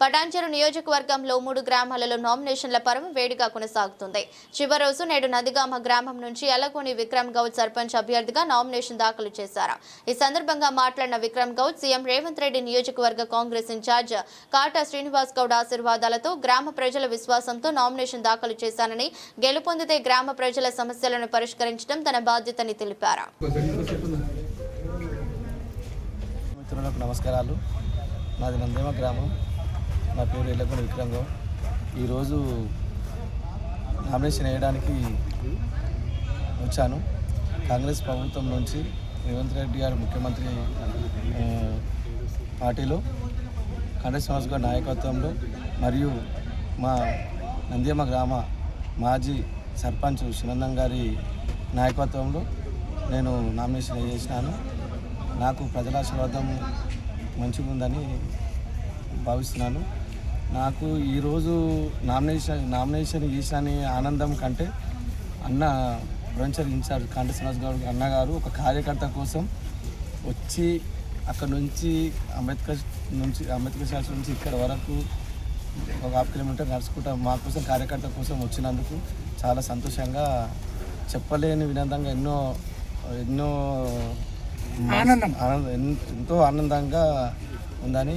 పటాంచెరు నియోజకవర్గంలో మూడు గ్రామాలలో నామినేషన్ల పరం వేడిగా కొనసాగుతుంది. చివరి రోజు నేడు నదిగామ గ్రామం నుంచి ఎలకోని విక్రమ్ గౌడ్ సర్పంచ్ అభ్యర్థిగా నామినేషన్ దాఖలు చేశారు. ఈ సందర్భంగా మాట్లాడిన విక్రమ్ గౌడ్ సీఎం రేవంత్ రెడ్డి నియోజకవర్గ కాంగ్రెస్ ఇన్ఛార్జ్ కాటా శ్రీనివాస్ గౌడ్ ఆశీర్వాదాలతో గ్రామ ప్రజల విశ్వాసంతో నామినేషన్ దాఖలు చేశానని గెలుపొందితే గ్రామ ప్రజల సమస్యలను పరిష్కరించడం తన బాధ్యతని తెలిపారు. మిత్రులకు నమస్కారాలు. నాది నందేమ గ్రామం. నా పేరు ఎల్లకొండ విక్రమ్ ఈరోజు నామినేషన్ వేయడానికి వచ్చాను. కాంగ్రెస్ ప్రభుత్వం నుంచి రేవంత్ రెడ్డి గారు ముఖ్యమంత్రి పార్టీలో కాంగ్రెస్ సంస్థ గారి నాయకత్వంలో మరియు మా నంద్యామ గ్రామ మాజీ సర్పంచ్ సునందం గారి నాయకత్వంలో నేను నామినేషన్ చేసినాను నాకు ప్రజల ఆశీర్వాదం మంచిగా ఉందని భావిస్తున్నాను. నాకు ఈరోజు నామినేషన్ నామినేషన్ చేసిన ఆనందం కంటే అన్న provincial in charge Kanti Srinivas Goud అన్నగారు ఒక కార్యకర్త కోసం వచ్చి అక్కడ నుంచి అంబేద్కర్ నుంచి అంబేద్కర్ శాస్త్రి నుంచి ఇక్కడ వరకు ఒక హాఫ్ కిలోమీటర్ నడుచుకుంటా మా కోసం కార్యకర్త కోసం వచ్చినందుకు చాలా సంతోషంగా చెప్పలేని విధంగా ఎన్నో ఎన్నో ఆనందం. ఎంతో ఆనందంగా ఉందని